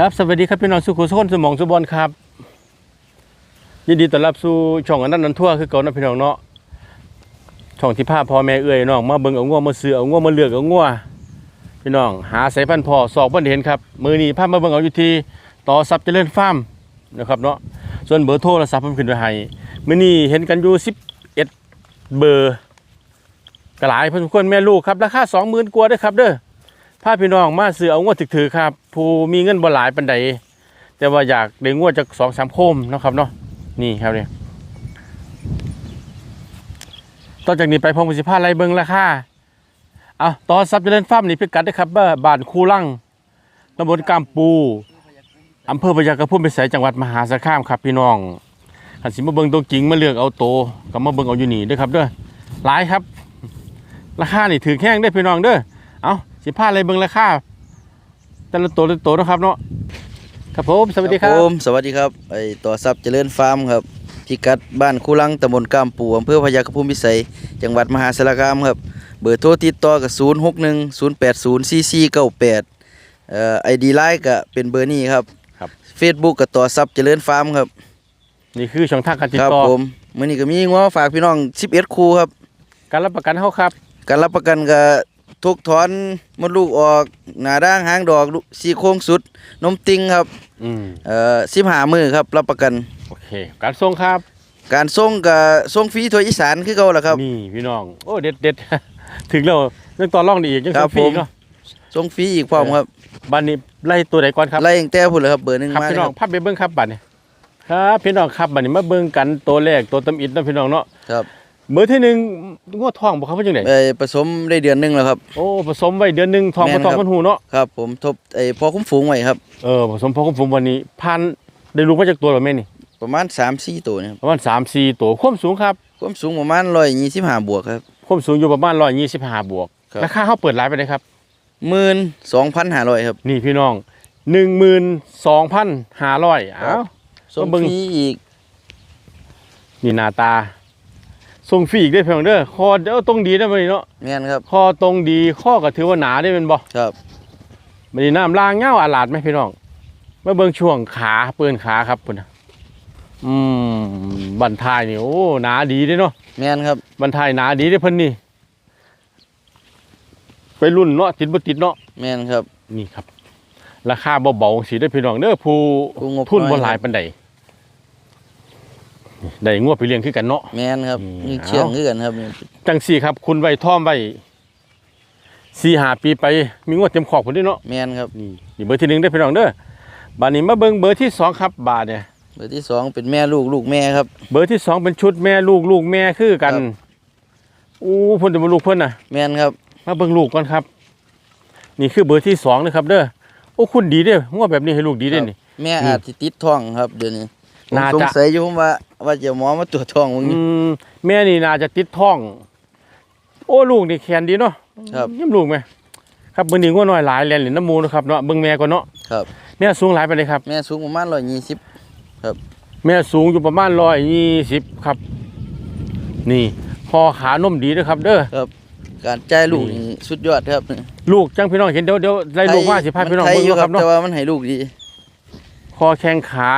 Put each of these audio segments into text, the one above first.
ครับสวัสดีครับพี่น้องสุขุมสุขนสมองสุบอลครับยินดีต้อนรับสู่ช่องอันนั้นนันทั่วคือเก่านะพี่น้องเนาะช่องที่พาพ่อแม่เอื้อยน้องมาเบิ่งเอางัวมาซื้อเอางัวมาเลือกเอางัวพี่น้องหาสายพันธุ์พอสอบบ่ได้เห็นครับมือนี้พามาเบิ่งเอาอยู่ที่ต่อทรัพย์เจริญฟาร์มนะครับเนาะส่วนเบอร์โทรศัพท์ผมขึ้นไว้ให้มือนี้เห็นกันอยู่11เบอร์ก็หลายพอสมควรแม่ลูกครับราคา20,000กว่าด้อครับเด้อาพี่น้องมาซื้อเอางวดถือๆครับ ผู้มีเงินบ่หลายปันใดแต่ว่าอยากได้งวดจากสองสามโคมนะครับเนาะนี่ครับเนี่ยต่อจากนี้ไปพงศิพาไล่เบิงราคาเอาต่อซับเจริญฟาร์มนี่พิกัดนะครับบ้าบ้านคูลังตำบลกามปูอำเภอพยากระพุ่มพิสัยจังหวัดมหาสารคามครับพี่น้องหันสิมาเบิงตัวจริงมาเลือกเอาโตวก็มาเบิงเอาอยู่นี่ด้อครับเด้อหลายครับ ราคานี่ถือแข้งได้พี่น้องเด้อเอา สิผ้าอะไรเบิ่งราคาแต่ละตัวละตัวเนาะครับเนาะครับผมสวัสดีครับ ผมสวัสดีครับไอต่อทรัพย์เจริญฟาร์มครับพิกัดบ้านคูลังตำบลกามปูอำเภอพยาคฆภูมิพิสัย จังหวัดมหาสารคามครับเบอร์โทรติดต่อกับ0 6 1 0 8 0 4 4 9 8เอ่อไอดีไลน์ก็เป็นเบอร์นี้ครับครับ เฟซบุ๊กกับต่อทรัพย์เจริญฟาร์มครับนี่คือช่องทางการติดครับต่อผมมื้อนี้ก็มีงัวฝากพี่น้อง11คู่ครับ การรับประกันเฮาครับ การรับประกันก็ ทุกถอนมดลูกออก หน้าด่างหางดอกลูกซี่โครงสุด นมติงครับอืมเอ่อ15มื้อครับ รับประกัน โอเค การส่งครับการส่งกับส่งฟรีทั่วอีสานคือเก่าล่ะครับ นี่พี่น้อง โอ้เด็ดเด็ดถึงแล้วเรื่องต่อร่องดีอีกยังครัส่บงฟรีผม เนาะส่งฟรีอีกพร้อมครับบ้านนี้ไล่ตัวไหนก่อนครับ ไล่ตั้งแต่พุ่นเลยครับเบอร์หนึ่งครับมาพี่เลยน้คองรับภาพไปเบิ่งครับบัดนี้ครับพี่น้องครับบัดนี้มาเบิ่งกันตัวแรกตัวตำอิดเนาะพี่น้องเนาะครับ เบอร์ที่หนึ่งงวดทองบ่ครับว่าจังได๋เอ่อผสมได้เดือนหนึงแล้วครับ โอ้ผสมไว้เดือนหนึงทองแม่บ่นทองครับ มันหูเนาะครับ ผมทบไอ้พอคุ้มฝูงไว้ครับ เออผสมพอคุ้มผมวันนี้พันได้รู้มาจากตัวหรือไม่นี่ประมาณ3-4ตัวนี่ครับประมาณสามสี่ตัวความสูงครับความสูงประมาณ125บวกครับ ความสูงอยู่ประมาณร้อยยี่สิบห้าบวกครับ ราคาเขาเปิดร้านไปเลยครับ 12,500ครับนี่พี่น้องหนึ่งหมื่นสองพันห้าร้อยอ้าว ส่งก็เบิ่ง ฟรีอีก นี่หน้าตา ส่งฟรีอีกได้เพียงเด้อคอเดี๋ยวตรงดีได้ไหมเนาะแม่นครับ คอตรงดีข้อก็ถือว่าหนาได้เป็นบ่ครับ มันนี่น้ำล่างเงาอาลาดไหมพี่น้องมาเบิ่งช่วงขาเปืนขาครับพุ่นน่ะอืมบันทายนี่โอ้หนาดีเด้เนาะแม่นครับ บันทายหนาดีเด้เพิ่นนี่ ไปรุ่นเนาะติดบ่ติดเนาะแม่นครับ นี่ครับ ราคาเบาๆสิได้อพี่น้องเด้อผู้ผู้งบทุนน้บ่อยหลายปานใดนี่ ได้งวดไปเลี้ยงคือกันเนาะ แม่นครับอืม นี่เชื่องเอาคือกันครับนี่จังสี่ครับ คุณไว้ท่อมไว้สี่หาปีไปมีงวดเต็มขอบพุ่นเด้อเนาะแม่นครับนี่นี่เบอร์ที่หนึ่งได้อพี่น้องเด้อบัดนี้มาเบิ่งเบอร์ที่สองครับบาทเนี่ยเบอร์ที่สองเป็นแม่ลูกลูกแม่ครับ เบอร์ที่สองเป็นชุดแม่ลูกลูกแม่คือกันครับ อู้เพิ่นจะมาลูกเพิ่นน่ะ แม่นครับมาเบิ่งลูกก่อนครับ นี่คือเบอร์ที่สองนะครับเด้อโอ้คุณดีเด้องวดแบบนี้ให้ลูกดีเด้อนี่ แม่นี่อาจสิติดท้องครับเดี๋ยวนี้ผมน่าสงจะสัยอยู่ผมว่า ว่าจะหมอมาตรวจท้องมึงอืนี่มแม่นี่น่าจะติดท้อง โอ้ลูกนี่แขนดีเนาะครับเยิ้มลูกไหมครับมื้อนี้งัวน้อยหลายแล่นเหรียญน้ำมูนะครับเนาะเบิ่งแม่ก่อนเนาะครับ แม่สูงหลายปานใดครับ แม่สูงประมาณ120แม่สูงอยู่ประมาณ120ครับ นี่คอขานมดีเด้อครับ เด้อ การจ่ายลูกนี่นี่สุดยอดครับลูกจังพี่น้องเห็นเดี๋ยวเดี๋ยวไล่ลูกมาสิพาพี่น้องมัไทยเบิ่งอยู่เนาะคครัรับบเนาะแต่ว่ามันให้ลูกดีคอแข้งขา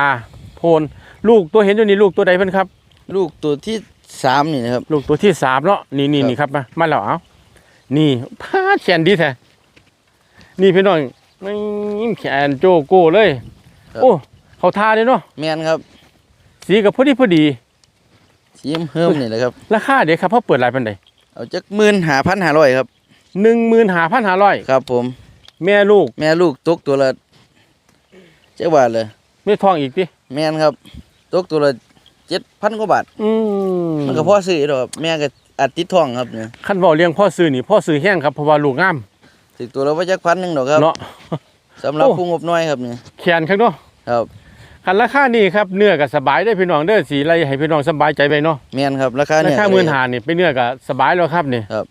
โพน ลูกตัวเห็นอยู่นี่ลูกตัวใดเพิ่นครับ ลูกตัวที่สามนี่นะครับ ลูกตัวที่สามเนาะนี่นี่ครับนี่ครับมามาแล้วเอานี่พาดแขนดีแท้นี่พี่น้องไม่ยิ้มแขนโจโก้เลยโอ้เขาทาเลยเนาะแม่นครับ สีกับพอดีพอดี สีเฮิมนี่แหละครับ ราคาเดี๋ยวครับเขาเปิดรายปันใดเอาจัก15,500ครับ หนึ่งหมื่นห้าพันห้าร้อยครับ ผม แม่ลูกแม่ลูกตกตัวละจักบาทเลยไม่ทองอีกดิแม่นครับ ตกตัวละ7,000กว่าบาทอืมมันก็พอซื้อดอกครับแม่ก็อาจติดท้องครับเนี่ยขั้นบอกเลี้ยงพ่อซื้อนี่พ่อซื้อแห้งครับเพราะว่าลูกงามถึงตัวละว่าจักพันหนึงดอกครับเนาะสำหรับโอ้ผู้งบน้อยครับเนี่ยแขนครับเนาะครับคันราคานี่ครับเนื้อกับสบายได้อพี่น้องเด้อสีไรให้พี่น้องสบายใจไปเนาะแม่นครับราคาราเนี่ยคาหมื่นหานี่เป็นเนื้อกับสบายแล้วครับนี่ครับ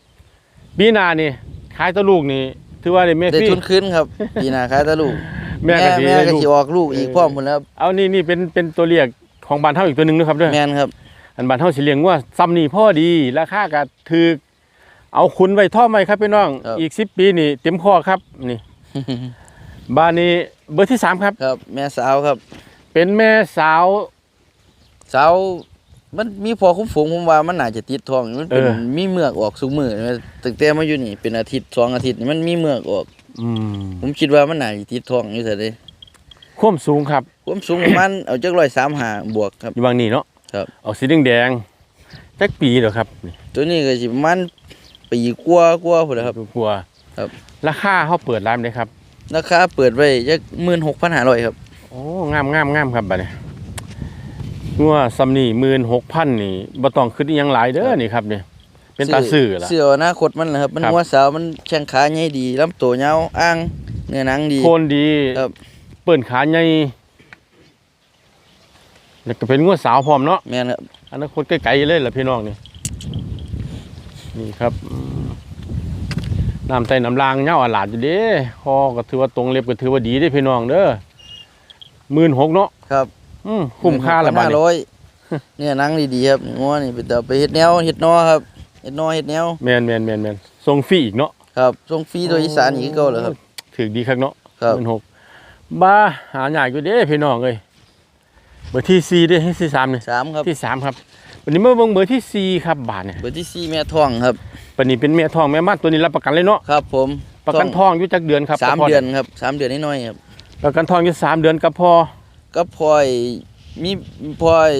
ปีหนานี่ขายตัวลูกนี่ถือว่าได้แม่ได้ฟรีทุนขึ้นครับปีหน้าขายแตะลูกแม่ก็สิแม่ได้ก็ลูกสิออกลูกอีกพร้อมพุ่นแล้วครับเอานี่นี่เป็นเป็นตัวเรียก ของบ้านเฮาอีกตัวหนึงนะครับเด้อแม่นครับอันบ้านเฮาสิเลี้ยงว่าซ้ำนี่พ่อดีราคาก็ถูกเอาคุณไว้ท่อมไว้ครับพี่น้องอีก10ปีนี่เต็มข้อครับนี่บ้านนี้เบอร์ที่สามครับครับ แม่สาวครับ เป็นแม่สาว สาวมันมีพอคุ้มฝูงผมว่ามันน่าจะติดท้องมันเป็นเออมีเมือกออกสุมือตั้งแต่มาอยู่นี่เป็นอาทิตย์สองอาทิตย์นี่มันมีเมือกออกอืมผมคิดว่ามันน่าจะติดท้องอยู่แต่เด้ ความสูงครับความสูงประมาณ เอาจักร้อยสามหาบวกครับ อยู่บางนี่เนาะครับออกสีแดงๆจักปีเด้อครับนี่ตัวนี้ก็สิประมาณปีกว่ากว่าพุ่นแหละครับ กลัวครับ ราคาเขาเปิดร้านเลยครับ ราคาเปิดไว้จักหมื่นหกพันห้าร้อยครับ โอ้งามงามงามครับบัดนี้งัวซัมนี่หมื่นหกพันนี่บ่ต้องขึ้นอหยังหลายเด้อนี่ครับนี่เป็นตาซื่อล่ะ เสื้ออนาคตมันนะครับ มันครับ หัวสาวมันแข้งขาใหญ่ดีลำตัวยาวอ้างเนื้อหนังดี โคนดีครับเปิ้นขาใหญ่แล้วก็เป็นงัวสาวพร้อมเนาะแม่นครับอนาคตไกลๆเลยล่ะพี่น้องนี่นี่ครับอืมน้ำใต้น้ำลางเงาอาหลาดอยู่เด้คอก็ถือว่าตรงเล็บก็ถือว่าดีเด้พี่น้องเด้อหมื่นหกเนาะครับ อืมคุ้มค่าละบาดห้านี้ร้อยเนี่ยหนังดีๆครับงัวนี่ไปแต่ไปเฮ็ดแนวเฮ็ดนอครับเฮ็ดนอเฮ็ดแนวแม่นแม่นแม่นแม่นส่งฟรีอีกเนาะครับส่งฟรีโดยอีสานอีกคือเก่าเลยครับถือดีครับเนาะครับหมื่นหก บ้าหาอยากอยู่เด้พี่น้องเอ้ยเบอร์ที่สี่เด้ให้ที่สามเนี่ยสามครับที่สามครับวันนี้มาเบิ่งเบอร์ที่สี่ครับบาทเนี่ยเบอร์ที่สี่แม่ท้องครับวันนี้เป็นแม่ทองแม่มาตัวนี้รับประกันเลยเนาะครับ ผมประกันทองอยู่จักเดือนครับสามกับพ่เดือนครับสามเดือนน้อยๆครับประกันทองอยู่สามเดือนกับพอก็พลอยมีพลอย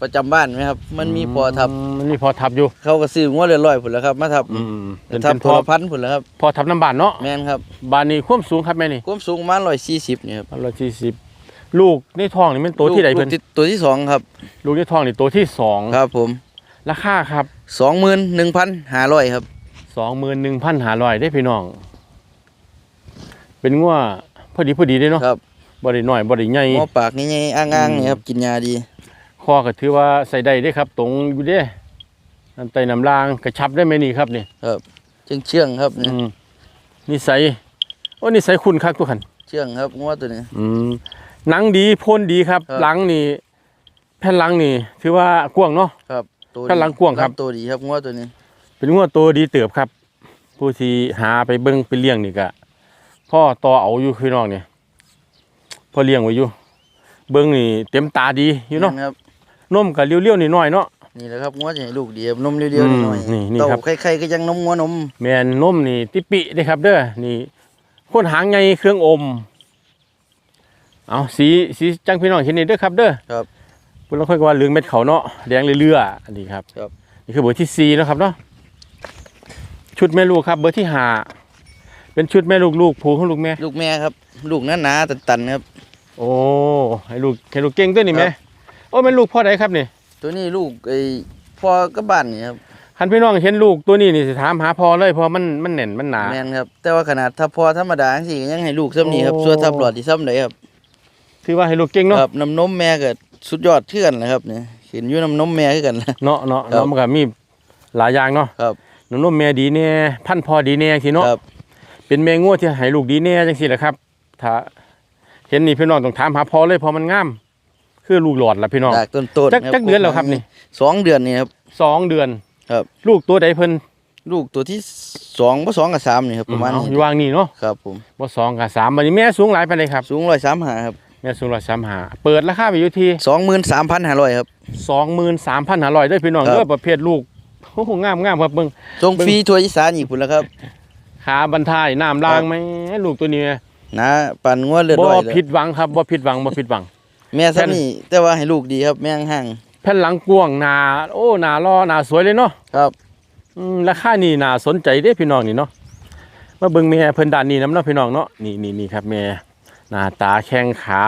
ประจำบ้านไหมครับ มันมีพอทับมมันมีพอทับอยู่ เขาก็ซื้องัวเรือยๆพุ่นแล้วครับ มาทับอืมเป็นทับเป็นพพออพันพุ่นแล้วครับ พอทับน้ำบานเนาะแม่นครับบานนี้ความสูงครับแม่นี่ความสูงประมาณร้อยสี่สิบนี่ครับร้อยสี่สิบลูกในท้องนี่เป็นตัวที่ใดลูเพิ่กนที่ตัวที่สองครับ ลูกในท้องนี่ตัวที่สองครับ ผม ราคาครับสองหมื่นหนึ่งพันห้าร้อยครับสองหมื่นหนึ่งพันห้าร้อยได้พี่น้อง เป็นงัวพอดีพอดีเด้เนาะครับบ่ได้น้อยบ่ได้ใหญ่หัวปากนี่ไงอ้างๆนี่ครับกินยาดีค อก็ถือว่าใส่ได้เด้ครับ ตรงอยู่เด้น้ำไตน้ำลางกระชับได้ไหมนี่ครับนี่เชื่องเชื่องๆครับอืนี่มนิสัยโอ้นิสัยคุณคักทุกขันเชื่องครับงัวตัวนี้ อืมหนังดีพ่นดีครับครับ หลังนี่แผ่นหลังนี่ ถือว่ากว้างเนาะครับตัวกำลังกว้างครับตัวดีครับงัวตัวนี้ เป็นงัวตัวดีเติบครับ ผู้ที่หาไปเบิ่งไปเลี้ยงนี่ก็พ่อต่อเอาอยู่พี่น้องเนี่ยพ่อเลี้ยงไว้อยู่เบิ่งนี่เต็มตาดีอยู่เนาะแม่ครับ นมก็เลี้ยวๆนิดหน่อยเนาะ นี่แหละครับงัวจะให้ลูกดีครับนมเรียวอืมๆหน่อยนี่นี่เต้าครับใครๆก็ยังนมงัวนมแม่นนมนี่ติปิเด้ครับเด้อนี่คนหางใหญ่เครื่องอม เอาสีสีจังพี่น้องเห็นนี่เด้อครับเด้อครับเพิ่นเราค่อยว่าเหลืองเม็ดเขาเนาะแดงเรื่อยๆอันนี้ครับครับ นี่คือเบอร์ที่สี่แล้วครับเนาะชุดแม่ลูกครับ เบอร์ที่ห้าเป็นชุดแม่ลูกลูกผูของลูกแม่ ลูกแม่ครับ ลูกหนาๆตันๆครับ โอ้ให้ลูกให้ลูกเก่งด้วยนี่คแม่รับ โอ้เป็นลูกพ่อใดครับนี่ตัวนี้ลูกไอ้พ่อกับบ้านนี่ครับคันพี่น้องเห็นลูกตัวนี้นี่สิถามหาพ่อเลยเพราะมันมันแน่นมันหนา แม่นครับ แต่ว่าขนาดถ้าพ่อธรรมดาจังซี่ก็ยังให้ลูกซ้ำนี้ครับโอ้ ส่วนทับหลอดที่ซ้ำใดครับถือว่าให้ลูกเก่งเนาะครับน้ำนมแม่ก็สุดยอดคือกันแหละครับเนี่ยเห็นอยู่น้ำนมแม่คือกันแหละเนาะเนาะครับ เนาะมันก็มีหลายอย่างเนาะครับน้ำนมแม่ดีแน่พันธุ์พ่อดีแน่สิเนาะครับเป็นแม่งัวที่ให้ลูกดีแน่จังซี่แหละครับ ถ้าเห็นนี่พี่น้องต้องถามหาพ่อเลยเพราะมันงาม คือลูกหลอดล่ะพี่น้องจากต้นต้นจักจักเดือนแล้วครับนี่สองเดือนนี่ครับสองเดือนครับ ลูกตัวใดเพิ่นลูกตัวที่สองบ่สองกับสามนี่ครับประมาณเอานี้อยู่วางนี่เนาะครับผมบ่สองกับสามบัดนี้แม่สูงหลายปานใดครับ สูงร้อยสามหาครับแม่สูงร้อยสามหาเปิดราคาไปอยู่ที่สองหมื่นสามพันห้าร้อยครับสองหมื่นสามพันห้าร้อยด้วยพี่น้องครับเด้อประเภทลูกโอ้โหงามงามครับเบิ่งทรงเบิ่งฟรีทัวร์อีสานอีกพุ่นแล้วครับขาบันทายน้ำล่างไหมลูกตัวนี้นะปั่นงัวเลือดบ่ร้อยเลยผิดหวังครับบ่ผิดหวังบ่ผิดหวัง แม่ซ้ำนี่แต่ว่าให้ลูกดีครับ แม่ห่างแผ่นหลังกว้างหนาโอ้หนาล้อหนาสวยเลยเนาะๆครับอืมราคานี่น่าสนใจเด้พี่น้องนี่เนาะมาเบิ่งแม่เพิ่นด้านนี้นํเนาะพี่น้องเนาะนี่นี่นี่ครับแม่หน้าตาแข้งขา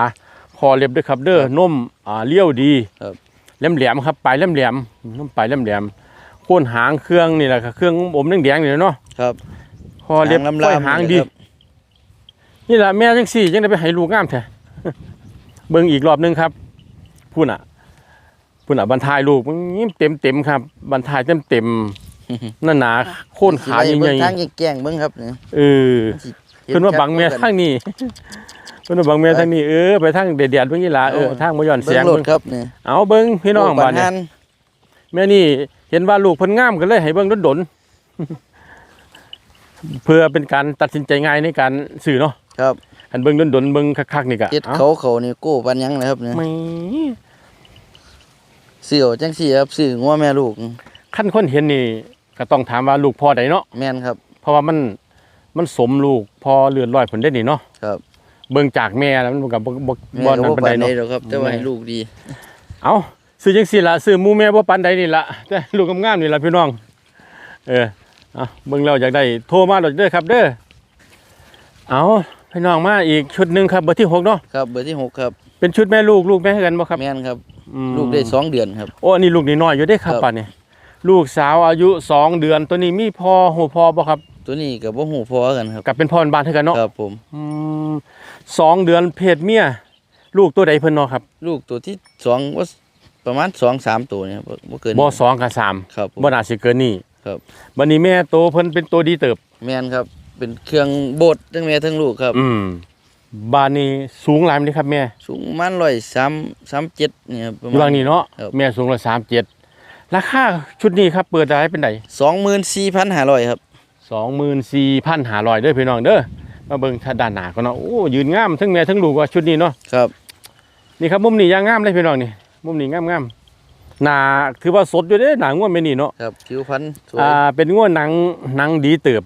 คอเล็บด้วยครับ เด้อนมอ่าเลี้ยวดีครับแหลมๆครับปลายแหลมๆนมปลายแหลมๆโคนหางเครื่องนี่แหละครับเครื่องอมแดงๆนี่เนาะครับคอเล็บหางค่อยลำๆหางนี่ดีครับนี่แหละแม่จังสี่จังได้ไปให้ลูกงามแท้ เบิ่งอีกรอบหนึงครับพูดน่ะพูดน่ะบรรทายลูกมันเต็มเต็มๆครับบรรทายเต็มเต็มๆนั่นหนาโค่นขาสิใหไว้ญ่เบิ่งทางแกล้งๆเบิ่งครับเนี่ยๆเออเพิ่นว่าบังแม่ทางนี้เพิ่นว่าบังแม่ทางนี้เออไปทางเดียดๆเบิ่งนี่ล่ะเออทางบ่ย้อนเบิ่เสียงงรถเบิ่งครับเนี่ยเอาเบิ่งพี่น้องบ้านเนี่ยหัแม่นี่เห็นว่าลูกเพิ่นงามกันเลยให้เบิ่งดนๆเพื่อเป็นการตัดสินใจง่ายในการสื่อเนาะครับ อันเบิ่งดนๆเบิ่งคักๆนี่ก็เฮ็ดอ้าเขาเขานี่โก้ปันหยังนะครับเนี่ยไม่เสี่ยวจังซี่ครับซื้องัวแม่ลูกขั้นคนเห็นนี่ก็ต้องถามว่าลูกพ่อใดเนาะแม่นครับ เพราะว่ามันมันสมลูกพอเลือดลอยผลได้นี่เนาะครับ เบิ่งจากแม่แล้วมันก็บ่บ่แม่บ่ก็นั่นบ่ปานปาใดนใดเนาะหรอกครับแต่ว่าแม่ให้ลูกดี เอาซื้อจังซี่ล่ะซื้อหมู่แม่บ่ปานใดนี่ล่ะแต่ลูกงามๆนี่ล่ะพี่น้อง เออเอาเบิ่งแล้วอยากได้โทรมาดอกเด้อครับ เด้อเอา พี่น้องมาอีกชุดหนึงครับเบอร์ที่หกเนาะครับเบอร์ที่หกครับเป็นชุดแม่ลูกลูกแม่กันบ่ครับแม่นครับ อืมลูกได้สองเดือนครับ โอ้อันนี้ลูกนี่น้อยอยู่เด้ครับครับ ป่านนี้ลูกสาวอายุสองเดือนตัวนี้มีพ่อโหพ่อบ่ครับตัวนี้ก็บ่ฮู้พอกันครับกับเป็นพ่อบ้านเท่ากันเนาะครับผม อืมสองเดือนเพศเมียลูกตัวใดเพิ่นเนาะครับลูกตัวที่สองว่าประมาณสองสามตัวเนี่ยครับบ่บ่เกินบ่สองกับสามครับผม บ่น่าสิเกินนี่ครับ บัดนี้แม่โตเพิ่นเป็นตัวดีเติบ แม่นครับ เป็นเครื่องโบดทั้งแม่ทั้งลูกครับ อืมบานนี้สูงหลายมั้ยครับแม่สูงประมาณร้อยสามสามเจ็ดเนี่ยครับประอยู่มาบาณงนี้เนาะครับ แม่สูงร้อยสามเจ็ดราคาชุดนี้ครับเปิดได้เป็นไดสองหมื่นสี่พันห้าร้อยครับ สองหมื่นสี่พันห้าร้อยเด้อพี่น้องเด้อมาเบิ่งถ้าด้านหน้าก็เนาะโอ้ยืนงามทั้งแม่ทั้งลูกว่าชุดนี้เนาะครับ นี่ครับมุมนี้ยังงามเลยพี่น้องนี่มุมนี้งามงามๆหนาถือว่าสดอยู่เด้หนาง่วนแม่นี่เนาะ ครับผิวพรรณสวยอ่าเป็นง่วนหนังหนังดีเติบ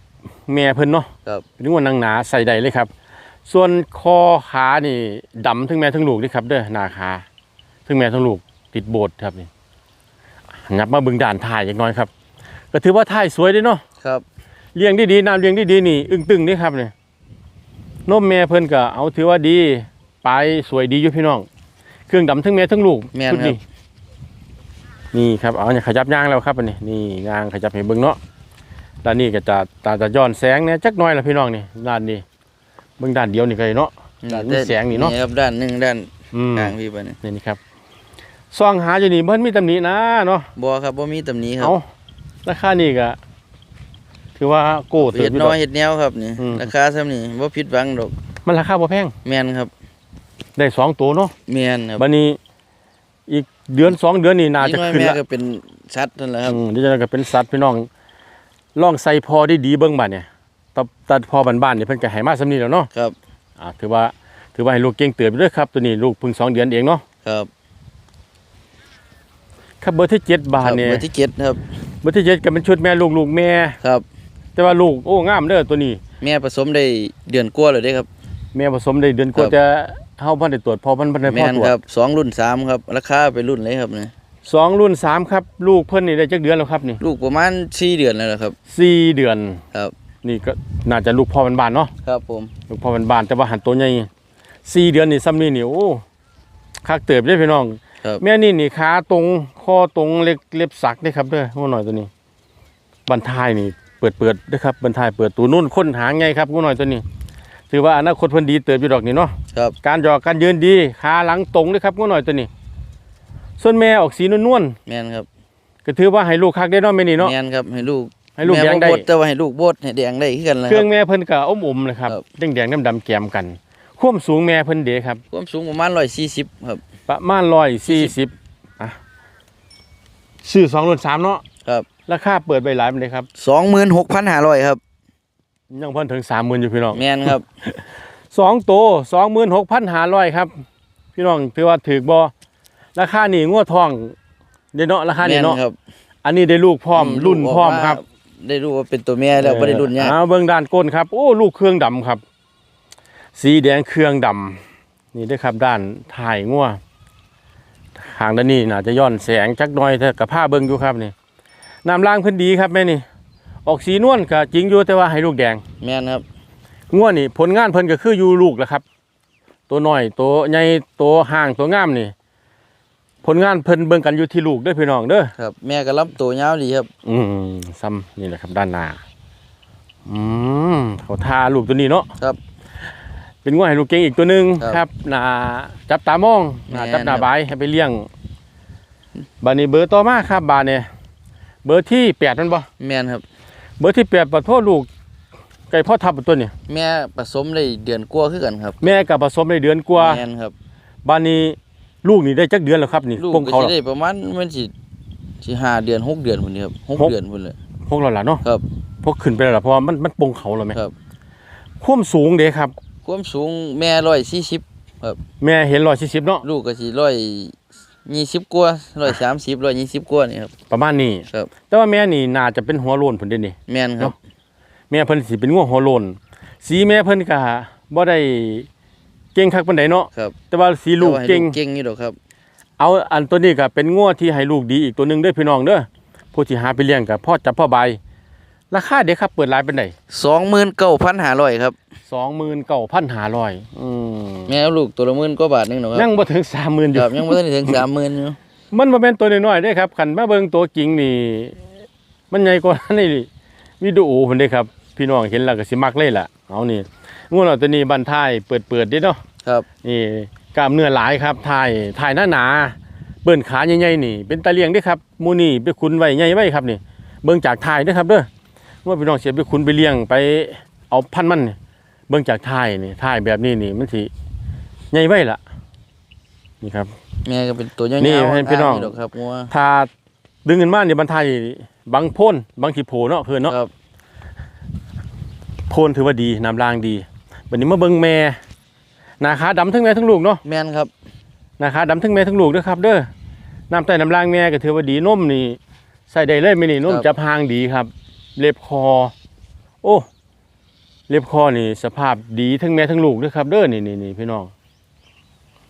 แม่เพิ่นเนาะครับเป็นง่วนหนังหนาใส่ได้เลยครับ ส่วนคอขานี่ดำทั้งแม่ทั้งลูกนี่ครับเด้อหน้าขาทั้งแม่ทั้งลูกติดโบสถ์ครับนี่งับมาเบึงด่านถ่ายอย่างน้อยครับ ก็ถือว่าถ่ายสวยเด้เนาะครับเลี้ยงดีๆน้ำเลี้ยงดีๆนี่อึ้งตึงนี่ครับเนี่ยนมแม่เพิ่นก็เอาถือว่าดีไปสวยดีอยู่พี่น้อง เครื่องดำทั้งแม่ทั้งลูกแม่นชุดครับนี้นี่ครับเอาเนี่ยขยับย่างแล้วครับอันนี้นี่ย่างขยับให้เบิ่งเนาะ ด้านนี้ก็จะตาจะย้อนแสงเนี่ยจักหน่อยละพี่น้องนี่ด้านนี้เบิ่งด้านเดียวนี่ก็ได้เนาะด้านมีแสงนี่เนาะนี่ครับด้านหนึ่งด้านอืมกลางพี่ไปเนี่ยนี่นี่ครับซองหาอยู่นี่เพิ่นมีตำหนินะเนาะบ่ครับบ่มีตำหนิครับเอาราคานี่ก็ถือว่าโก้เติเห็บดอยู่น้ดออยกเห็ดแนวครับนี่อืมราคาซ้ำนี่บ่ผิดหวังดอก มันราคาบ่แพงแม่นครับ ได้สองตัวเนาะแม่นครับบัดนี้อีกเดือนสองเดือนนี่น่าจะอีกหอยขึ้นแม่ละก็เป็นชัดนั่นแหละครับอืมเดี๋ยวจะก็เป็นสัตว์พี่น้อง ลองใส่พอได้ดีเบิ่งบัดเนี่ยตัดตัดพอบ้านๆนี่เพิ่นก็ให้มาสำนี้แล้วเนาะครับอ่าถือว่าถือว่าให้ลูกเก่งเติบอยู่เด้อครับ ตัวนี้ลูกเพิ่งสองเดือนเองเนาะครับครับเบอร์ที่เจ็ดบาทเนี่ยเบอร์ที่เจ็ดครับเบอร์ที่เจ็ดก็เป็นชุดแม่ลูกลูกแม่ ครับ แต่ว่าลูกโอ้งามเด้อตัวนี้ แม่ผสมได้เดือนกว่าแล้วเด้ครับ แม่ผสมได้เดือนกว่าครับ จะเฮาพันได้ตรวจพอพันพันได้พแม่อนตรวจครับสองรุ่นสามครับราคาไปรุ่นเลยครับเนี่ย สองรุ่นสามครับ ลูกเพิ่นนี่ได้จักเดือนแล้วครับนี่ลูกประมาณสี่เดือนแล้วล่ะครับ สี่เดือนครับ นี่ก็น่าจะลูกพ่อบ้านๆเนาะครับผมลูกพ่อบ้านๆแต่ว่าหันตัวใหญ่สี่เดือนนี่ซ้ำนี่นี่โอ้คักเติบได้พี่น้องครับแม่นี่นี่ขาตรงคอตรงเล็บเล็บสักได้ครับเด้องูหน่อยตัวนี้บันทายนี่ เปิดเปิดเด้อครับบันทายเปิดตัวนุ่นค้นหางไงครับงูหน่อยตัวนี้ ถือว่าอนาคตเพิ่นดีเติบอยู่ดอกนี่เนาะครับการหยอกการยืนดีขาหลังตรงเด้อครับงูหน่อยตัวนี้ ส่วนแม่ออกสีนวลแม่นครับๆก็ถือว่าให้ลูกคักได้เนาะแม่นี่เนาะ แม่นครับให้ลูกให้ลูกแม่แดงได้บ่บดแต่ว่าให้ลูกโบดให้แดงได้คือกันนะเคครื่รัอบ งแม่เพิ่นก็อมๆนะครับครับ แดงๆดำๆแกมกันความสูงแม่เพิ่นเด้ครับ ความสูงประมาณร้อยสี่สิบครับ ประมาณร้อยสี่สิบอะซื้อสองรุ่นสามเนาะครับ ราคาเปิดไปหลายปานเลยครับสองหมื่นหกพันห้าร้อยครับ ยังเพิ่นถึงสามหมื่นอยู่พี่น้องแม่นครับ สองโตสองหมื่นหกพันห้าร้อยครับ พี่น้องถือว่าถือบ่ ราคานี่งัวทองเด้เนาะราคานี่เนาะแม่ครับ อันนี้ได้ลูกพร้อมรุ่นพร้อมครับ ได้รู้ว่าเป็นตัวแม่แล้วบ่ได้รุ่นยากเอาเบิ่งด้านก้นครับโอ้ลูกเครื่องดำครับ สีแดงเครื่องดำนี่เด้อครับด้านถ่ายงัวทางด้านนี้น่าจะย้อนแสงจักหน่อยแต่กับผ้าเบิ่งอยู่ครับนี่น้ำล่างเพิ่นดีครับแม่นี่ ออกสีนวลก็จริงอยู่แต่ว่าให้ลูกแดงแม่นครับงัวนี่ผลงานเพิ่นก็คืออยู่ลูกแหละครับ ตัวน้อยตัวใหญ่ตัวห่างตัวงามนี่ ผลงานเพิ่นเบิ่งกันอยู่ที่ลูกเด้อพี่น้องเด้อครับ แม่ก็รับตัวยาวดีครับ อืมซ้ำนี่แหละครับด้านหน้าอืมเขาทาลูกตัวนี้เนาะครับ เป็นงัวให้ลูกเก่งอีกตัวหนึ่งครับครับหน้าจับตามองหน้าแม่น จับหน้าครับบายให้ไปเลี้ยงบานนี้เบอร์ต่อมาครับบานเนี่ยเบอร์ที่แปดนั่นบ่แม่นครับ เบอร์ที่แปดปัดพ่อลูกไก่พ่อทับตัวนี้แม่ผสมได้เดือนกว่าคือกันครับแม่กับผสมในเดือนกว่า แม่นครับ บานนี้ ลูกนี่ได้จักเดือนแล้วครับนี่ลูกปงก็เขาสิหรอได้ประมาณมันสิสิห้าเดือนหกเดือนพุ่นนี่ครับหกหกเดือนพุ่นเลย พวกเราล่ะเนาะครับพวกขึ้นไปแล้วล่ะเพราะว่ามันมันปงเขาแล้วไหมครับ ความสูงเด้ครับ ความสูงแม่ร้อยสี่สิบครับแม่เห็นร้อยสี่สิบเนาะลูกก็สิร้อยยี่สิบกว่าร้อยสามสิบร้อยยี่สิบกว่านี่ครับ ประมาณนี้ครับ แต่ว่าแม่นี่น่าจะเป็นหัวโลนผลเด่นนี่ แม่นครับ แม่เพิ่นสิเป็นงัวหัวโลน สีแม่เพิ่นก็บ่ได้ เก่งคักปานใดเนาะครับแต่ว่าสีลูกแต่ว่าให้เก่งเก่งอยู่ดอกครับ เอาอันตัวนี้ก็เป็นงัวที่ให้ลูกดีอีกตัวหนึงเด้อพี่น้องเด้อผู้ที่หาไปเลี้ยงก็พ่อจับพ่อใบายราคาเด็กครับเปิดรายเป็นไดสองหมื่นเก้าพันห้าร้อยครับ29,500อืมแม่ลูกตัวละหมื่นกว่าบาทหนึงเนาะคยัรับงบ่ถึง30,000อคยู่รับยังไม่ทันได้ถึงสามหมื่นอยู่มันบ่แม่นตัวน้อยๆเด้ครับคันมาเบิ่งตัวจริงนี่ มันใหญ่กว่าในวิดีโอเพิ่นเด้ครับ พี่น้องเห็นแล้วก็สิมักเลยล่ะเอานี่ งัวเราตัวนี้บันท้ายเปิดๆเด้เนาะครับนี่กล้ามเนื้อหลายครับถ่ายถ่ายหน้าหนาเบิ่นขาใหญ่ๆนี่ เป็นตาเลียงเด้อครับหมูนี่ไปขุนไว้ใหญ่ไว้ครับนี่ เบิ่งจากถ่ายเด้อครับเด้อว่าพี่น้องเสียไปขุนไปเลี้ยงไปเอาพันธุ์มันนี่เบิ่งจากถ่ายนี่ถ่ายแบบนี้นี่มันสิใหญ่ไว้ล่ะ นี่ครับแม่ก็เป็นตัวยาวนี่ๆให้พี่น้องายู่ดอกครับงัวถ้าดึงเงินมาเนี่ยบรรทายบางโพ่นบางขีโผเนาะเพื่อนเนาะครับโพ่นถือว่าดีน้ำรางดี วันนี้มาเบิ่งแม่นาขาดำทั้งแม่ทั้งลูกเนาะแม่นครับนาขาดำทั้งแม่ทั้งลูกเด้อครับ เด้อน้ำใต้น้ำรางแม่ก็ถือว่าดีนมนี่ใส่ได้เลยไหม่นี่นมจับหางดีครับ เล็บคอ โอ้เล็บคอนี่สภาพดีทั้งแม่ทั้งลูกเด้อครับ เด้อนี่นี่นี่พี่น้อง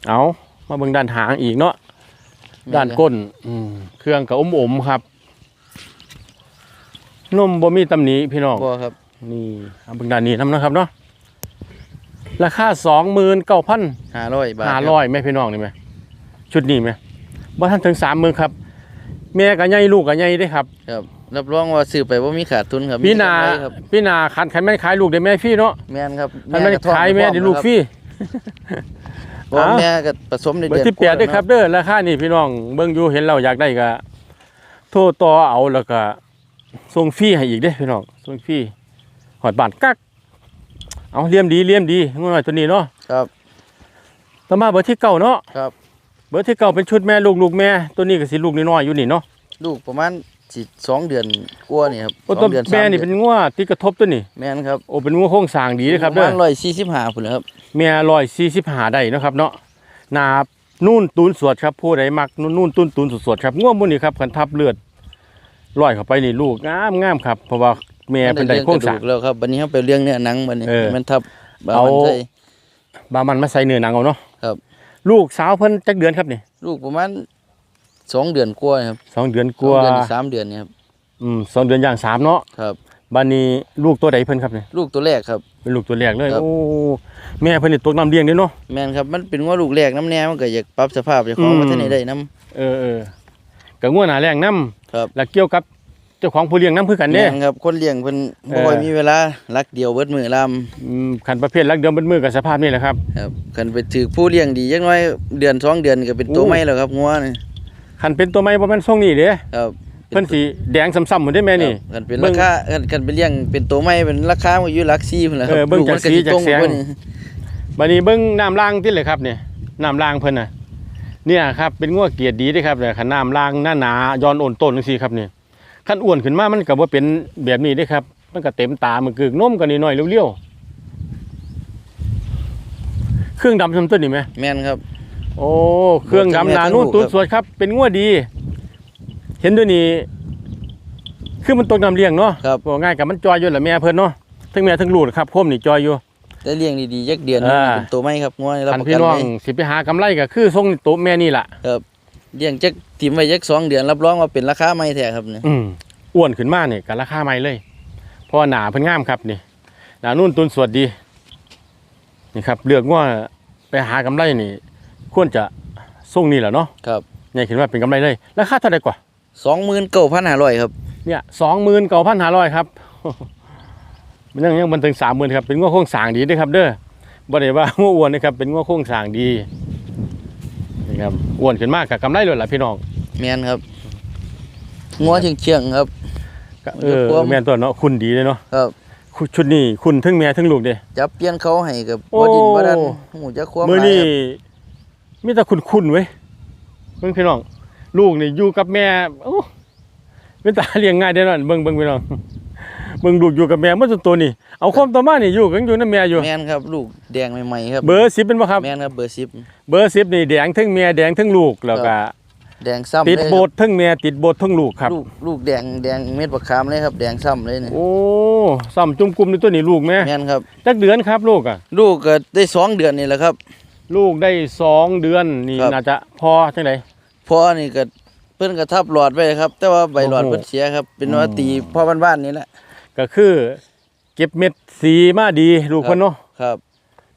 เอามาเบิ่งด้านหางอีกเนาะด้านก้นอืมเครื่องกับอมอมๆครับ นมบ่มีตำหนิพี่น้องบ่ครับ นี่เอาเบิ่งด้านนี้นำนะครับเนาะ ราคาสองหมื่นเก้าพันห้าร้อยบาทห้าคร้อยไหมพี่น้องนี่ไหมชุดนี้ไหมบ่ทันถึงสามหมื่นครับ แม่กับใหญ่ลูกกับใหญ่ได้ครับครับรับรองว่าซื้อไปว่ามีขาดทุนครับพี่นามีกำไรครับพี่นาคันคันแม่นขายลูกได้แม่พี่เนาะแม่นครับคันแม่นก็ท้องขายแม่ได้ลูกฟรีเพราะว่าอ้าวแม่ก็ผสมในเบอเดือนร์ที่แปดด้วยครับเด้อราคานี่พี่น้องเบิ่งอยู่เห็นเราอยากได้ก็โทรต่อเอาแล้วก็ส่งฟรีให้อีกเด้อพี่น้องส่งฟรีหอดบ้านกัก เอาเลี่ยมดีเลี่ยมดีงูน้อยตัวนี้เนาะครับต่อมาเบอร์ที่เก้าเนาะครับ เบอร์ที่เก้าเป็นชุดแม่ลูกลูกแม่ตัวนี้ก็สิลูกน้อยๆอยู่นี่เนาะลูกประมาณสิสองเดือนกว่านี่ครับโอ้สตัวองเดือนแม่สามนี่เดืเป็อนนงัวที่กระทบตัวนี้แม่นครับโอ้เป็นงัวโครงสร้างดีเลยครับปเด้ระอมาณร้อยสี่สิบห้าพุ่นแหละครับแม่ร้อยสี่สิบห้าได้เนาะครับเนาะหนานุ่นตูนสวดครับผู้ใดมักนุ่นนุ่นตูนตูนสวดๆครับง่วงมุนี่ครับคันทับเลือดลอยเข้าไปนี่ลูกงามงามครับเพราะว่า แม่เป็นได้โครงสร้างกแล้วครับวันนี้เขาไปเลี้ยงเนื้อหนังวันนี้เออมันทับบ่เอามันใช่บามันมาใส่เนื้อหนังเอาเนาะครับ ลูกสาวเพิ่นจักเดือนครับนี่ลูกประมาณสองเดือนกว่าครับสองเดือนกสองว่าเดือนสามเดือนนี่ครับอืมสองเดือนอย่างสามเนาะครับบานนี้ลูกตัวใดเพิ่นครับนี่ลูกตัวแรกครับ เป็นลูกตัวแรกเลยครับโอ้แม่เพิ่นนี่ตกน้ำเลี้ยงเด้เนาะแม่นครับมันเป็นว่าลูกแรกน้ำแน่มันก็อยากปรับสภาพเจ้าของอืมมาที่นี่ได้น้เออเออกับงัวหนาแรงน้ครับำแล้วเกี่ยวกับ เจ้าของผู้เลี้ยงน้ำคือกันำเด้แม่นครับคนเลี้ยงเพิ่นเออบ่ค่อยมีเวลารักเดียวเบิดมือลอืมขันประเภทรักเดิมเป็นมือกับสภาพนี่แหละครับำครับคันไปถือผู้เลี้ยงดีจักหน้อยเดือนสองเดือนก็เป็นตัวโอ้ ใหม่แล้วครับงัวนี่ขันเป็นตัวไม้บ่แม่นทรงนี่เด้ครับเพิ่นสิแดงซ้ำๆเหมือนได้แม่นี่ ครับคันเป็นเบิ่รางคาคันคันไปเลี้ยงเป็นตัวใหม่เป็นราคามันอยู่หลัก4พุ่นแหละครับเออเบิ่งจากลูมันสีสิจากตรงแสงกว่านี้บัดนี้เบิ่งน้ำล่างติเลยครับเนี่ยน้ำล่างเพิ่นน่ะเนี่ยครับเป็นงัวเกียรติดีเด้ครับเนี่ยขันน้ำล่างหน้าหนาย้อนโอนต้นจังซี่ครับนี่ คันอ้วนขึ้นมามันก็บ่เป็นแบบนี้เด้ครับ มันก็เต็มตามันกึกนมก็น้อยๆเรียวๆเครื่องดำซำต้นนี่ไหมแม่นครับ โอ้เครื่องดำนานู่นครับตูนสวดครับ เป็นงัวดี เห็นด้วยนี่คือมันตกน้ำเลี้ยงเนาะครับบอกง่ายกับมันจอยอยู่แหละแม่เพิ่นเนาะทั้งแม่ทั้งลูกครับพ่มนี่จอยอยู่ได้เลี้ยงดีๆจักเดือนอ่าเป็นตัวใหม่ครับงัวนี่รับคันประพี่กันน้องเลยสิไปหากำไรก็คือทรงโตะแม่นี่ล่ะ เลี้ยงจักถิ่มไว้จักสองเดือนรับรองว่าเป็นราคาใหม่แท้ครับเนี่ยอืมอ้วนขึ้นมาเนี่ยกับราคาใหม่เลย เพราะว่าหนาเพิ่นงามครับนี่หนานุ่นตุนสวดดีนี่ครับเลือกว่าไปหากำไรนี่ ควรจะส่งนี่แหละเนาะครับใหญ่ขึ้นมาเป็นกำไรเลยราคาเท่าไหร่กว่า29,500ครับเนี่ยสองหมื่นเก้าพันห้าร้อยครับมันยังยังมันถึงสามหมื่นครับเป็นง้อโค้งสร้างดีเด้วยครับ เด้อบ่ได้ว่าง้ออ้วนนะครับเป็นง้อโค้งสร้างดี นี่ครับอ้วนขึ้นมากกับกำไรเลยล่ะพี่น้องแม่นครับงัวเชียงๆครับก็มันเอจะอความแม่นตัวเนาะคุณดีเลยเนาะครับคุณชุดนี้คุณทั้งแม่ทั้งลูกเด้จับเปลี่ยนเขาให้กับโอ้บ่ดินบ่ดันหมูจะควบมือหลายนี่ครับมีแต่คุณคุณเว้ยเบิ่งพี่น้อง ลูกนี่อยู่กับแม่โอ้เป็นตาเลี้ยงง่ายเด้อเนาะเบิ่งเบิ่งพี่น้อง เบิ่งลูกอยู่กับแม่เมื่อสุดตัวนี่เอาความต่อมานี่อยู่กันอยู่นํแม่อยู่ แม่นครับลูกแดงใหม่ๆครับเบอร์10เป็นบ่ครับ แม่นครับเบอร์สิบ เบอร์10นี่แดงทั้งแม่แดงทั้งลูกแล้วก็แดงซ้ำติดเลยโบดทั้งแม่ติดโบดทั้งลูกครับ ลูกลูกแดงแดงเม็ดบักขามเลยครับ แดงซ้ำเลยนี่โอ้ซ้ำจุ่มกลุ่มในตัวนี้ลูกแม่แม่นครับ จักเดือนครับลูกอะ ลูกก็ได้สองเดือนนี่แหละครับ ลูกได้สองเดือนนี่ครับ น่าจะพอจังได พ่อนี่ก็เพิ่นก็ทับหลอดไว้ครับ แต่ว่าใบหลอดโอ้โห เพิ่นเสียครับ เป็นว่าตีพ่อบ้านๆนี่แหละ ก็คือ เก็บเม็ดสีมาดีลูกเพิ่นเนาะครับ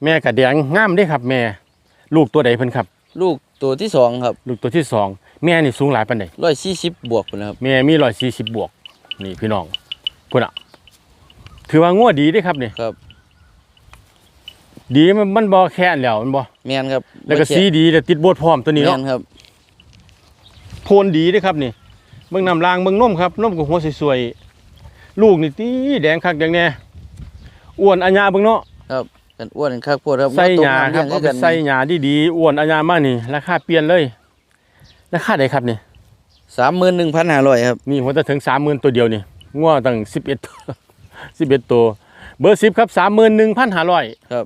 แม่ก็แดงงามเด้ครับ แม่ ลูกตัวใดเพิ่นครับ ลูกตัวที่สองครับ ลูกตัวที่สองแม่นี่สูงหลายปานใดร้อยสี่สิบบวกไปแล้วครับแม่มีร้อยสี่สิบบวก นี่พี่น้องพุ่นอะ ถือว่างัวดีเด้ครับนี่ครับ ดีมันมันบ่แค่นแล้วมันบ่แม่นครับแล้วก็สีดีแล้วติดโบดพร้อมตัวนี้แม่เนาะนครับโทนดีเด้ครับนี่เบิ่งน้ำรางเบิ่งนมครับนมกับหัวสวยๆ ลูกนี่ตีแดงคักแดงแน่อ้วนอัญญาเบิ่งเนาะกันอ้วนคักโพดครับใส่หญ้ามาครับต้เอามไปน้ำใส่หญ้าดีๆอ้วนอัญญามากนี่ราคาเปลี่ยนเลยราคาใดครับนี่สามหมื่นหนึ่งพันห้าร้อยครับนี่หัวจะถึงสามหมื่นตัวเดียวนี่ง้อตั้งสิบเอ็ดสิบเอ็ดตัวเบอร์สิบครับสามหมื่นหนึ่งพันห้าร้อยครับ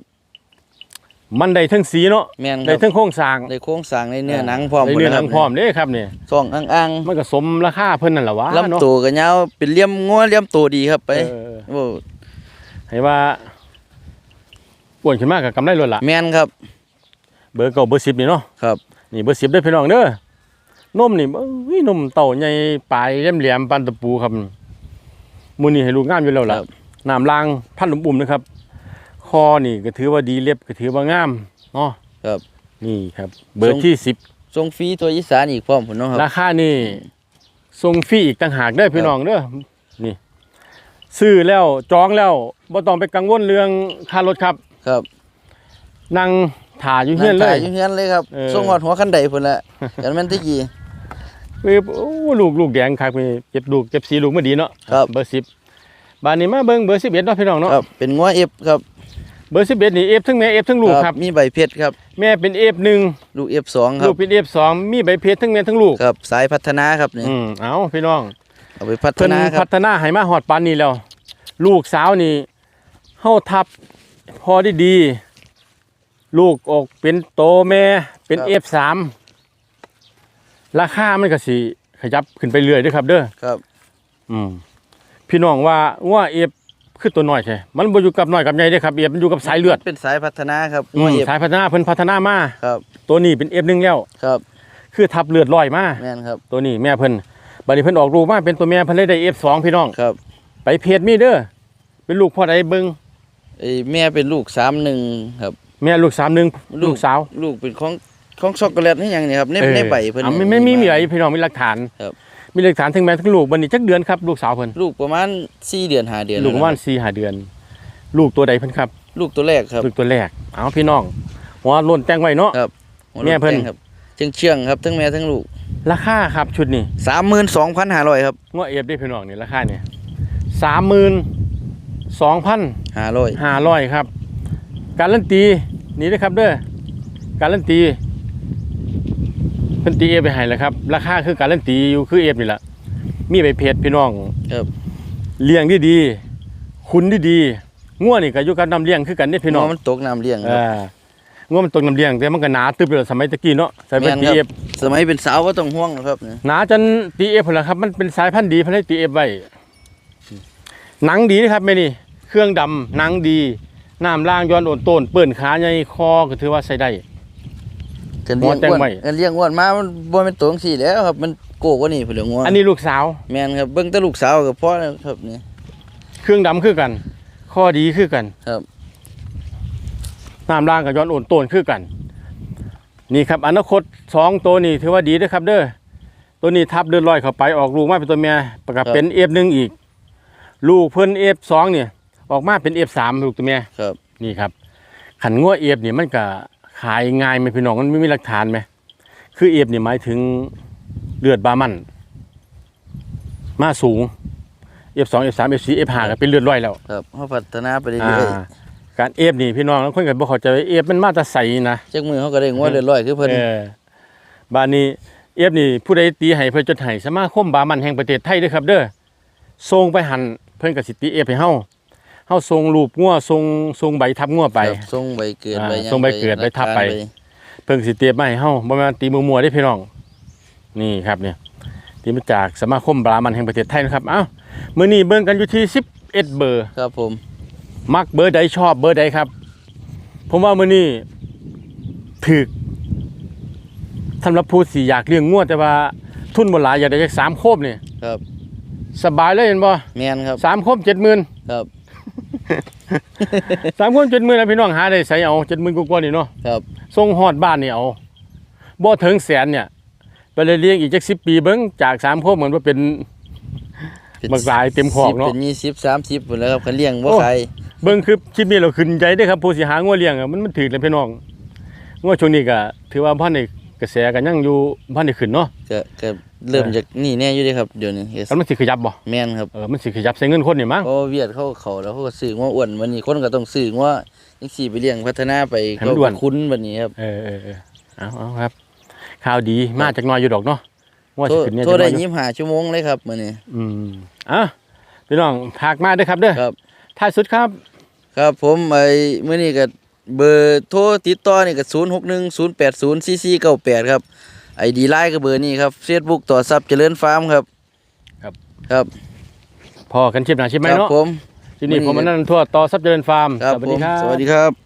มันได้ทั้งสีเนาะแม่นคได้รับทั้งโครงสร้างได้โครงสร้างในเนื้อหนังพร้อมได้เนื้อหนังดะคบพร้อมเด้ครับนี่ซองอ่างมันก็สมราคาเพิ่นนั่นแหละวะๆเนาะลำตัวก็ยาวเป็นเหลี่ยมงัวเหลี่ยมตัวดีครับไปเออโอ้ให้ว่าอ้วนขึ้นมากกับกำไรล้วนละแม่นครับเบอร์เก่าเบอร์สิบนี่เนาะครับ นี่เบอร์สิบได้อพี่น้องเด้อนมนี่เอ้ยนมเต่าใหญ่ปลายแหลมๆปานตะปูครับมื้อนี้ให้ลูกงามอยู่แล้วล่ะครับ น้ำลางพันหลุมปุ่มนะครับ คอนี่ก็ถือว่าดีเล็บก็ถือว่างามเนาะครับ นี่ครับ เบอร์ที่สิบทรงฟรีตัวอีสานอีกพร้อมพุ่นเนาะครับราคานี่ส่งฟรีอีกต่างหากเด้อพี่ครับน้องเด้อนี่ ซื้อแล้วจองแล้วบ่ต้องไปกังวลเรื่องค่ารถครับครับนั่งถ่าอยู่เฮียนเลถ่ายอยู่เฮือนเลยครับเออส่งฮอดหัวคันใดพุ่นละกันแม่นตะกี้เว้ยโอ้ลูกลูกแดงครับนี่เก็บลูกเก็บสีลูกมาดีเนาะครับเบอร์สิบบานนี้มาเบิ่งเบอร์สิบเอ็ดเนาะพี่น้องเนาะครับเป็นงัวเอฟครับ เบอร์สิบเอ็ดนี่เอฟทั้งแม่เอฟทั้งลูกครับ มีใบเพชรครับ แม่เป็นเอฟหนึ่งลูกเอฟสองครัลูบกเป็นเอฟสองมีใบเพชรทั้งแม่ทั้งลูก ครับ สายพัฒนาครับนี่อืมเอาพี่น้อง เอาไปพัฒเพิ่นนาครัพับฒนาให้มาฮอดปานนี้แล้ว ลูกสาวนี่เฮาทับพอได้ดี ลูกออกเป็นโตแม่เป็น F3 ราคามันก็สิขยับขึ้นไปเรื่อยเด้อครับ เด้อ ครับ อืมพี่น้องว่าว่า F คือตัวน้อยใช่มันบ่อยู่กับน้อยกับใหญ่เด้อครับ F มันอยู่กับสายเลือดเป็นสายพัฒนาครับอืงัวมเอฟสายพัฒนาเพิ่นพัฒนามาครับตัวนี้เป็น F1 แล้ว ครับคือทับเลือดลอยมาแม่นครับตัวนี้แม่เพิ่นบัดนี้เพิ่นออกลูกมาเป็นตัวแม่เพิ่นเลยได้ F2 พี่น้อง ครับไปเพจมีเด้อเป็นลูกพ่อใดเบิงไอ้แม่เป็นลูกสามหนึ่งครับ แม่ลูกสามหนึ่งลูก ลูกสาวลูกเป็นของของช็อกโกแลตนี่ยังนี่ครับในเออในใบเพิ่นอะไม่ไม่มีมีอะไรพี่น้องมีหลักฐานครับ มีหลักฐานทั้งแม่ทั้งลูกบันนี้จักเดือนครับลูกสาวเพิ่นลูกประมาณ4เดือน5เดือนลูกประมาณสี่ห้าเดือน ลูกตัวใดเพิ่นครับ ลูกตัวแรกครับ ลูกตัวแรกเอาพี่น้องหัวโล้นแต่งไว้เนาะครับแม่เพิ่นครับเชื่องเชื่องๆครับทั้งแม่ทั้งลูก ราคาครับชุดนี้32,500ครับงวเอฟได้พี่น้องนี่ราคาเนี่ยสามหมื่นสองพัน500ห้าร้อยครับ การันตีนี่นะครับเด้อการันตี เพิ่นตีเอฟไปให้แล้วครับ ราคาคือการันตีอยู่คือเอฟนี่แหละมีใบเพจพี่น้องครับเลี้ยงดีดีๆคุณดีดีๆง่วนี่ก็อยู่กับน้ำเลี้ยงคือกันนี่พี่น้องมันตกน้ำเลี้ยงคเอรับอง่วมันตกน้ำเลี้ยงแต่มันก็หนาตึบเลยสมัยตะกี้เนาะใส่เป็นแม่นตีครับเอฟสมัยเป็นสาวก็ต้องห่วงนะครับเนี่ยหนาจนตีเอฟพุ่นละครับ มันเป็นสายพันธุ์ดีเพันธุ์ตีเอฟไว้หนังดีนะครับแม่นี่เครื่องดำหนังดีน้ำล่างย้อนโอนต้นเปิ่นขาใหญ่คอก็ถือว่าใส่ได้ กันเลี้ยงหัวแจ้งอ้วนไว้กันเลี้ยงอ้วนมามันบ่เป็นตัวจังซี่แล้วครับ มันโกกว่านี่เพิ่นเหลืองงัวอันนี้ลูกสาวแม่นครับเบิ่งแต่ลูกสาวก็พอแล้วครับนี่เครื่องดำคือกัน ข้อดีคือกันครับน้ำล่างกับย้อนโอนต้นคือกัน นี่ครับอนาคตสองตัวนี้ถือว่าดีนะครับเด้อตัวนี้ทับเดือดลอยเข้าไปออกลูกมาเป็นตัวเมียประกอบเป็นเอฟหนึ่งอีก ลูกเพิ่นเอฟสองเนี่ยออกมาเป็นเอฟสามลูกตัวเมียครับ นี่ครับขันงัวเอฟนี่มันก็ ขายง่ายไหมพี่น้องมันไม่มีหลักฐานไหมคือเอฟนี่หมายถึงเลือดบามันมาสูงเอฟสองเอฟสามเอฟสี่เอฟห้าก็เป็นเลือดร้อยแล้วครับเฮาพัฒนาไปเรื่อ่าอยการเอฟนี่พี่น้องแล้วคนก็บ่เข้าใจว่าเอฟมันมาแต่ใสนะๆจักมือเฮาก็ได้งัวเรื่อยๆคือเพิ่นเออบานนี้เอฟนี่ผู้ใดตีให้เพื่อจดให้สมาคมบามันแห่งประเทศไทยเด้อครับ เด้อส่งไปหันพิ่นก็สิติเอฟให้เฮา เฮาส่งรูปงัวส่งส่งใบทับงัวไปครับส่งใบเกิดอ่าใบหยังส่งใบเกิดใบทับไปหลักฐานเพิ่นก็สิเตรียมมาให้เฮาบ่แม่นตีมัวๆเด้พี่น้อง นี่ครับเนี่ยที่มาจากสมาคมบรามันแห่งประเทศไทยนะครับ เอ้ามื้อนี้เบิ่งกันอยู่ที่ 11 เบอร์ ครับผมมักเบอร์ใดชอบเบอร์ใดครับ ผมว่ามื้อนี้ถึกสำหรับผู้ที่อยากเลี้ยงงัวแต่ว่าทุนบ่หลายอยากได้จักสามโคบนี่ครับสบายเลยเห็นบ่แม่นครับสามโคบ70,000 ครับ สามโคบ70,000นะพี่น้องหาได้ใส่เอา70,000กว่าๆนี่เนาะครับส่งฮอดบ้านนี่เอาบ่ถึงแสนเนี่ย ไปเลยเลี้ยงอีกจัก10ปีเบิ่งจากสามโคบเหมือนว่าเป็นเป็นบักหลายเต็มคอกเนาะเป็นยี่สิบสามสิบพุ่นแล้วครับคันเลี้ยงบ่โอ้ขายเบิ่งคือคลิปนี้เราขึ้นใจเด้อครับผู้สิหางัวเลี้ยงอะมันมันถึกเลยพี่น้องงัวช่วงนี้ก็ถือว่าพันใน กระแสก็ยังอยู่พันในขึ้นเนาะก็ก็เริ่มจากนี่แน่อยู่เด้ครับเดี๋ยวนี้แล้วมันสิขยับบ่แม่นครับเออมันสิขยับใส่เงินคนนี่มั้งเพราะว่าเวียดเขาเขาแล้วเขาก็ซื้อว่าอ้วนวันนี้คนก็ต้องซื้อว่าจังซี่ไปเลี้ยงพัฒนาไปให้มันอ้วนก็คุ้นบัดนี้ครับเออเออเออเอาเอาครับ ข่าวดีมาจากหน้อยอยู่ดอกเนาะว่าโทสิรขึ้นเนี่ยโทรจักหน่ได้อยอยู่ยี่สิบห้าชั่วโมงเลยครับมื้อนี้อืมอะพี่น้องพากมาเด้อครับเด้อครับ ท้ายสุดครับ ครับผมไอ้มื้อนี้ก็ เบอร์โทรติดต่อนี่ก็0610804498ครับไอดีไลน์ก็เบอร์นี้ครับ Facebook ต่อทรัพย์เจริญฟาร์มครับครับ ครับพอกันชิปหน้าชิปไหมครับเนาะผม ที่นี่ผมมันนั่นทั่วต่อซับเจริญฟาร์ม ครับสวัสผดีมครับ สวัสดีครับ